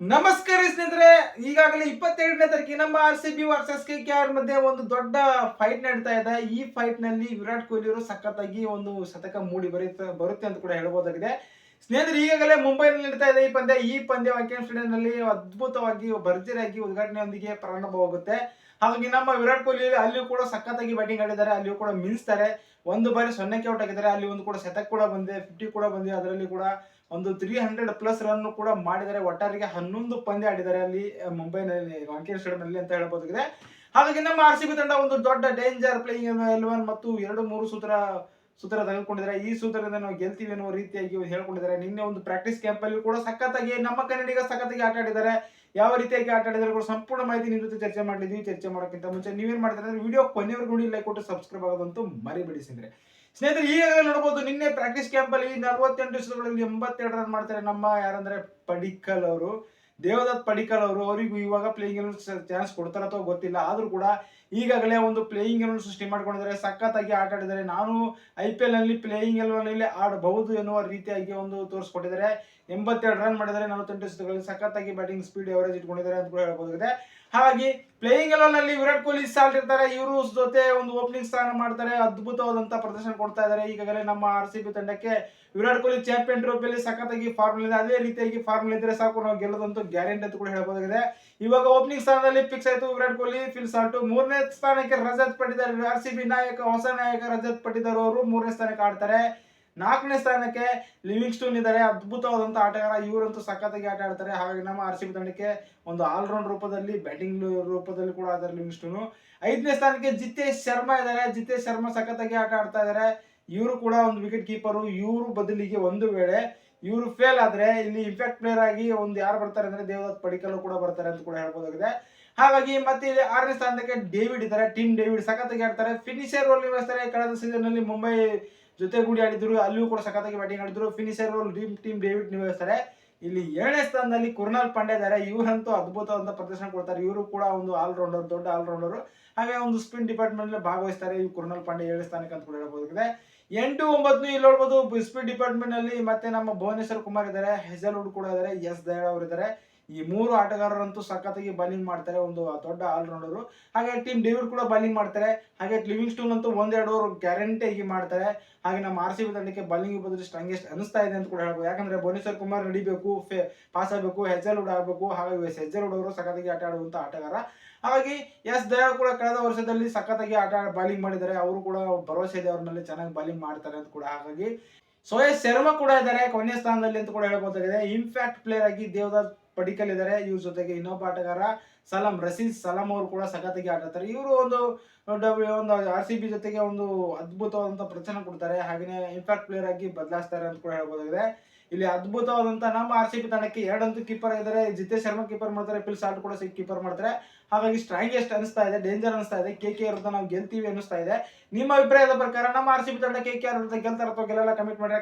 ನಮಸ್ಕಾರ ಸ್ನೇಹಿತರೆ, ಈಗಾಗಲೇ ಇಪ್ಪತ್ತೆರಡನೇ ತಾರೀಕಿಗೆ ನಮ್ಮ R C B versus K K R ಮಧ್ಯೆ ಒಂದು ದೊಡ್ಡ ಫೈಟ್ ನಡೀತಾ ಇದೆ. ಈ ಫೈಟ್ನಲ್ಲಿ ವಿರಾಟ್ ಕೊಹ್ಲಿ ಅವರು ಸಖತ್ತಾಗಿ ಒಂದು ಶತಕ ಮೂಡಿ ಬರುತ್ತೆ ಬರುತ್ತೆ ಅಂತ ಕೂಡ ಹೇಳ್ಬೋದಾಗಿದೆ. ಸ್ನೇಹಿತರೆ, ಈಗಾಗಲೇ ಮುಂಬೈನಲ್ಲಿ ನಡೀತಾ ಇದೆ ಈ ಪಂದ್ಯ. ಈ ಪಂದ್ಯ ವಾಕ್ಯಂ ಸ್ಟೇಡಿಯಂ ನಲ್ಲಿ ಅದ್ಭುತವಾಗಿ ಭರ್ಜರಿಯಾಗಿ ಉದ್ಘಾಟನೆಯೊಂದಿಗೆ ಪ್ರಾರಂಭವಾಗುತ್ತೆ. ಹಾಗಾಗಿ ನಮ್ಮ ವಿರಾಟ್ ಕೊಹ್ಲಿ ಅಲ್ಲಿಯೂ ಕೂಡ ಸಖತ್ತಾಗಿ ಬ್ಯಾಟಿಂಗ್ ಆಡಿದ್ದಾರೆ, ಅಲ್ಲಿಯೂ ಕೂಡ ಮಿಂಚ್ತಾರೆ. ಒಂದು ಬಾರಿ ಸೊನ್ನೆಕ್ಕೆ ಔಟ್ ಆಗಿದ್ದಾರೆ, ಅಲ್ಲಿ ಒಂದು ಕೂಡ ಶತಕ್ ಕೂಡ ಬಂದಿದೆ ಫಿಫ್ಟಿ ಕೂಡ ಬಂದಿದೆ, ಅದರಲ್ಲಿ ಕೂಡ ಒಂದು ತ್ರೀ ಹಂಡ್ರೆಡ್ ಪ್ಲಸ್ ರನ್ ಕೂಡ ಮಾಡಿದ್ದಾರೆ. ಒಟ್ಟಾರಿಗೆ ಹನ್ನೊಂದು ಪಂದ್ಯ ಆಡಿದ್ದಾರೆ ಅಲ್ಲಿ ಮುಂಬೈನಲ್ಲಿ ವಾಂಕೇಶ್ ಸ್ಟೇಡಿಯಂ ಅಂತ ಹೇಳಬಹುದಾಗಿದೆ ಹಾಗಾಗಿ ನಮ್ಮ ಆರ್ ಸಿ ಬಿ ತಂಡ ಒಂದು ದೊಡ್ಡ ಡೇಂಜರ್ ಪ್ಲೇಯಿಂಗ್ ಎಲೆವನ್ ಮತ್ತು ಎರಡು ಮೂರು ಸೂತ್ರ ಸೂತ್ರ ತೆಗೆದುಕೊಂಡಿದ್ದಾರೆ. ಈ ಸೂತ್ರದಿಂದ ನಾವು ಗೆಲ್ತೀವಿ ಅನ್ನೋ ರೀತಿಯಾಗಿ ಹೇಳ್ಕೊಂಡಿದ್ದಾರೆ. ನಿನ್ನೆ ಒಂದು ಪ್ರಾಕ್ಟೀಸ್ ಕ್ಯಾಂಪ್ ಅಲ್ಲಿ ಕೂಡ ಸಖತ್ತಾಗಿ ನಮ್ಮ ಕನ್ನಡಿಗ ಸಖತ್ತಾಗಿ ಆಟ ಆಡಿದ್ದಾರೆ. ಯಾವ ರೀತಿಯಾಗಿ ಆಟ ಆಡಿದ್ರೆ ಕೂಡ ಸಂಪೂರ್ಣ ಮಾಹಿತಿ ನಿಮ್ಮ ಜೊತೆ ಚರ್ಚೆ ಮಾಡಿದ್ವಿ ಚರ್ಚೆ ಮಾಡೋಕ್ಕಿಂತ ಮುಂಚೆ ನೀವೇನು ಮಾಡ್ತಾರೆ ಅಂದ್ರೆ ವಿಡಿಯೋ ಕೊನೆವರೆಗೂ ನೋಡಿ ಲೈಕ್ ಕೊಟ್ಟು ಸಬ್ಸ್ಕ್ರೈಬ್ ಆಗೋದಂತೂ ಮರಿಬೇಡಿ ಸ್ನೇಹಿತರೆ. ಸ್ನೇಹಿತರೆ, ಈಗಾಗಲೇ ನೋಡಬಹುದು ನಿನ್ನೆ ಪ್ರಾಕ್ಟೀಸ್ ಕ್ಯಾಂಪಲ್ಲಿ ನಲವತ್ತೆಂಟು ದಿವಸಗಳಲ್ಲಿ ಎಂಬತ್ತೆರಡು ರನ್ ಮಾಡ್ತಾರೆ ನಮ್ಮ ಯಾರಂದ್ರೆ ಪಡಿಕ್ಕಲ್ ಅವರು. ದೇವದತ್ ಪಡಿಕರ್ ಅವರು ಅವರಿಗೂ ಇವಾಗ ಪ್ಲೇಯಿಂಗ್ ಚಾನ್ಸ್ ಕೊಡ್ತಾರ ಅಥವಾ ಗೊತ್ತಿಲ್ಲ. ಆದರೂ ಕೂಡ ಈಗಾಗಲೇ ಒಂದು ಪ್ಲೇಯಿಂಗ್ ಎಲೆವೆನ್ ಸೃಷ್ಟಿ ಮಾಡ್ಕೊಂಡಿದ್ದಾರೆ. ಸಖತ್ತಾಗಿ ಆಟ ಆಡಿದ್ದಾರೆ. ನಾನು ಐ ಪಿ ಎಲ್ನಲ್ಲಿ ಪ್ಲೇಯಿಂಗ್ ಎಲೆವೆನ್ ಆಡಬಹುದು ಎನ್ನುವ ರೀತಿಯಾಗಿ ಒಂದು ತೋರಿಸ್ಕೊಟ್ಟಿದ್ದಾರೆ. ಎಂಬತ್ತೆರಡು ರನ್ ಮಾಡಿದರೆ ನಲವತ್ತೆಂಟು ದಿವಸಗಳಲ್ಲಿ ಸಖತ್ತಾಗಿ ಬ್ಯಾಟಿಂಗ್ ಸ್ಪೀಡ್ ಎವರೇಜ್ ಇಟ್ಕೊಂಡಿದ್ದಾರೆ ಅಂತ ಕೂಡ ಹೇಳ್ಬೋದಾಗಿದೆ. ಹಾಗಾಗಿ ಪ್ಲೇಯಿಂಗ್ ಎಲೆವನ್ ವಿರಾಟ್ ಕೊಹ್ಲಿ ಇರ್ತಾರೆ, ಇವರು ಜೊತೆ ಒಂದು ಓಪನಿಂಗ್ ಸ್ಥಾನ ಮಾಡ್ತಾರೆ, ಅದ್ಭುತವಾದಂತ ಪ್ರದರ್ಶನ ಕೊಡ್ತಾ ಇದ್ದಾರೆ ಈಗಾಗಲೇ ನಮ್ಮ ಆರ್ ಸಿ ಬಿ ತಂಡಕ್ಕೆ ವಿರಾಟ್ ಕೊಹ್ಲಿ ಚಾಂಪಿಯನ್ ಟ್ರೋಫಿಯಲ್ಲಿ ಸಖತ್ತಾಗಿ ಫಾರ್ಮುಲ್ ಇದೆ. ಅದೇ ರೀತಿಯಾಗಿ ಫಾರ್ಮುಲ್ ಇದ್ರೆ ಸಾಕು, ನಾವು ಗೆಲ್ಲದಂತೂ ಗ್ಯಾರಂಟಿ ಅಂತ ಕೂಡ ಹೇಳ್ಬೋದಾಗಿದೆ. ಇವಾಗ ಓಪನಿಂಗ್ ಸ್ಥಾನದಲ್ಲಿ ಫಿಕ್ಸ್ ಆಯ್ತು ವಿರಾಟ್ ಕೊಹ್ಲಿ ಫಿಲ್ ಸಾಲ್ಟ್ ಮೂರನೇ ಸ್ಥಾನಕ್ಕೆ ರಜತ್ ಪಟ್ಟಿದ್ದಾರೆ. ಆರ್ ಸಿ ಬಿ ನಾಯಕ, ಹೊಸ ನಾಯಕ ರಜತ್ ಪಟ್ಟಿದಾರ್ ಅವರು ಮೂರನೇ ಸ್ಥಾನಕ್ಕೆ ಆಡ್ತಾರೆ. ನಾಲ್ಕನೇ ಸ್ಥಾನಕ್ಕೆ ಲಿವಿಂಗ್ ಸ್ಟೋನ್ ಇದ್ದಾರೆ. ಅದ್ಭುತವಾದಂಥ ಆಟಗಾರ. ಇವರಂತೂ ಸಖತ್ತಾಗಿ ಆಟ ಆಡ್ತಾರೆ. ಹಾಗಾಗಿ ನಮ್ಮ ಆರ್ ಸಿ ಬಿ ತಂಡಕ್ಕೆ ಒಂದು ಆಲ್ರೌಂಡ್ ರೂಪದಲ್ಲಿ ಬ್ಯಾಟಿಂಗ್ ರೂಪದಲ್ಲಿ ಕೂಡ ಆದರೆ ಲಿವಿಂಗ್ ಸ್ಟೋನು ಐದನೇ ಸ್ಥಾನಕ್ಕೆ ಜಿತೇಶ್ ಶರ್ಮಾ ಇದ್ದಾರೆ. ಜಿತೇಶ್ ಶರ್ಮಾ ಸಖತ್ತಾಗಿ ಆಟ ಆಡ್ತಾ ಇದ್ದಾರೆ. ಇವರು ಕೂಡ ಒಂದು ವಿಕೆಟ್ ಕೀಪರು ಇವರು ಬದಲಿಗೆ ಒಂದು ವೇಳೆ ಇವರು ಫೇಲ್ ಆದ್ರೆ ಇಲ್ಲಿ ಇಂಪ್ಯಾಕ್ಟ್ ಪ್ಲೇಯರ್ ಆಗಿ ಒಂದು ಯಾರು ಬರ್ತಾರೆ ಅಂದ್ರೆ ದೇವದತ್ ಪಡಿಕಲ್ ಕೂಡ ಬರ್ತಾರೆ ಅಂತ ಕೂಡ ಹೇಳ್ಬೋದಾಗಿದೆ. ಹಾಗಾಗಿ ಮತ್ತೆ ಇಲ್ಲಿ ಆರನೇ ಸ್ಥಾನಕ್ಕೆ ಡೇವಿಡ್ ಇದ್ದಾರೆ. ಟೀಮ್ ಡೇವಿಡ್ ಸಖತ್ತಾಗಿ ಆಡ್ತಾರೆ. ಫಿನಿಷರ್ ರೋಲ್ ನಿರ್ವಹಿಸ್ತಾರೆ ಕಳೆದ ಸೀಸನ್ನಲ್ಲಿ ಮುಂಬೈ ಜೊತೆಗೂಡಿ ಆಡಿದ್ರು, ಅಲ್ಲಿಯೂ ಕೂಡ ಸಖತ್ತಾಗಿ ಬ್ಯಾಟಿಂಗ್ ಆಡಿದ್ರು. ಫಿನಿಶರ್ ರೋಲ್ ಟೀಮ್ ಡೇವಿಡ್ ನಿರ್ವಹಿಸ್ತಾರೆ ಇಲ್ಲಿ ಏಳನೇ ಸ್ಥಾನದಲ್ಲಿ ಕುರ್ನಾಲ್ ಪಾಂಡೆ ಇದ್ದಾರೆ. ಇವರಂತೂ ಅದ್ಭುತವಾದ ಪ್ರದರ್ಶನ ಕೊಡ್ತಾರೆ. ಇವರು ಕೂಡ ಒಂದು ಆಲ್ರೌಂಡರ್ ದೊಡ್ಡ ಆಲ್ರೌಂಡರ್ ಹಾಗೆ ಒಂದು ಸ್ಪಿನ್ ಡಿಪಾರ್ಟ್ಮೆಂಟ್ ಭಾಗವಹಿಸ್ತಾರೆ ಈ ಕುರ್ನಾಲ್ ಪಾಂಡೆ ಏಳನೇ ಸ್ಥಾನಕ್ಕೆ ಅಂತ ಕೂಡ ಹೇಳ್ಬೋದಾಗಿದೆ. ಎಂಟು, ಒಂಬತ್ತು, ಇಲ್ಲಿ ನೋಡ್ಬೋದು ಸ್ಪಿನ್ ಡಿಪಾರ್ಟ್ಮೆಂಟ್ನಲ್ಲಿ ಮತ್ತೆ ನಮ್ಮ ಭುವನೇಶ್ವರ್ ಕುಮಾರ್ ಇದ್ದಾರೆ. ಹೆಜಲ್ವುಡ್ ಕೂಡ ಇದ್ದಾರೆ. ಎಸ್ ದಯಾಳ್ ಅವರು ಇದ್ದಾರೆ. ಈ ಮೂರು ಆಟಗಾರರಂತೂ ಸಖತ್ತಾಗಿ ಬೌಲಿಂಗ್ ಮಾಡ್ತಾರೆ. ಒಂದು ದೊಡ್ಡ ಆಲ್ರೌಂಡರು ಹಾಗೆ ಟೀಮ್ ಡೇವಿಡ್ ಕೂಡ ಬೌಲಿಂಗ್ ಮಾಡ್ತಾರೆ. ಹಾಗೆ ಲಿವಿಂಗ್ ಸ್ಟೋನ್ ಅಂತೂ ಒಂದೆರಡು ಓವರ್ ಗ್ಯಾರಂಟಿಯಾಗಿ ಮಾಡ್ತಾರೆ. ಹಾಗೆ ನಮ್ಮ ಆರ್ ಸಿ ಬಿ ತಂಡಕ್ಕೆ ಬೌಲಿಂಗ್ ಬದಲು ಸ್ಟ್ರಾಂಗೆಸ್ಟ್ ಅನಿಸ್ತಾ ಇದೆ ಅಂತ ಕೂಡ ಹೇಳ್ಬೋದು. ಯಾಕಂದ್ರೆ ಭುವನೇಶ್ವರ್ ಕುಮಾರ್ ನಡಿಬೇಕು ಪಾಸ್ ಆಗಬೇಕು ಹೆಜ್ಜಲ್ವುಡ್ ಆಗಬೇಕು. ಹಾಗಾಗಿ ಹೆಜ್ಜಲ್ವುಡ್ ಅವರು ಸಖತ್ತಾಗಿ ಆಟ ಆಡುವಂಥ ಆಟಗಾರ. ಹಾಗಾಗಿ ಎಸ್ ದಯಾ ಕೂಡ ಕಳೆದ ವರ್ಷದಲ್ಲಿ ಸಖತ್ತಾಗಿ ಆಟ ಬೌಲಿಂಗ್ ಮಾಡಿದ್ದಾರೆ. ಅವರು ಕೂಡ ಭರವಸೆ ಇದೆ ಅವ್ರನ್ನಲ್ಲಿ ಚೆನ್ನಾಗಿ ಬೌಲಿಂಗ್ ಮಾಡ್ತಾರೆ ಅಂತ ಕೂಡ. ಹಾಗಾಗಿ ಸೋಯಸ್ ಶರ್ಮಾ ಕೂಡ ಇದ್ದಾರೆ. ಕೊನೆಯ ಸ್ಥಾನದಲ್ಲಿ ಅಂತ ಕೂಡ ಹೇಳ್ಬೋದಾಗಿದೆ. ಇನ್ಫ್ಯಾಕ್ಟ್ ಪ್ಲೇಯರ್ ಆಗಿ ದೇವದಾಸ್ ಪಡಿಕಲ್ ಇದ್ದಾರೆ ಇವ್ರ ಜೊತೆಗೆ ಇನ್ನೊಬ್ಬ ಆಟಗಾರ ಸಲಾಂ, ರಸೀದ್ ಸಲಾಂ ಅವರು ಕೂಡ ಸಖತ್ತಾಗಿ ಆಡ್ತಾರೆ ಇವರು ಒಂದು ಒಂದು ಆರ್ ಸಿ ಬಿ ಜೊತೆಗೆ ಒಂದು ಅದ್ಭುತವಾದಂತ ಪ್ರಚನೆ ಕೊಡ್ತಾರೆ. ಹಾಗೆಯೇ ಇಂಪ್ಯಾಕ್ಟ್ ಪ್ಲೇಯರ್ ಆಗಿ ಬದಲಾಯಿಸ್ತಾರೆ ಅಂತ ಕೂಡ ಹೇಳ್ಬೋದಾಗಿದೆ. ಇಲ್ಲಿ ಅದ್ಭುತವಾದಂತ ನಮ್ಮ ಆರ್ ಸಿ ಬಿ ತಂಡಕ್ಕೆ ಎರಡಂತೂ ಕೀಪರ್ ಇದ್ದಾರೆ. ಜಿತೇಶ್ ಶರ್ಮಾ ಕೀಪರ್ ಮಾಡ್ತಾರೆ. ಪಿಲ್ ಸಾಲ್ಟ್ ಕೂಡ ಕೀಪರ್ ಮಾಡ್ತಾರೆ. ಹಾಗಾಗಿ ಸ್ಟ್ರಾಂಗೆಸ್ಟ್ ಅನಿಸ್ತಾ ಇದೆ ಡೇಂಜರ್ ಅನಿಸ್ತಾ ಇದೆ. ಕೆ ಕೆ ವಿರುದ್ಧ ನಾವು ಗೆಲ್ತೀವಿ ಅನಿಸ್ತಾ ಇದೆ. ನಿಮ್ಮ ಅಭಿಪ್ರಾಯದ ಪ್ರಕಾರ ನಮ್ಮ ಆರ್ ಸಿ ಬಿ ತಂಡ ಕೆ ಕೆ ವಿರುದ್ಧ ಗೆಲ್ತಾರ ಅಥವಾ ಗೆಲ್ಲಲ್ಲ? ಕಮಿಟ್ ಮಾಡಿ.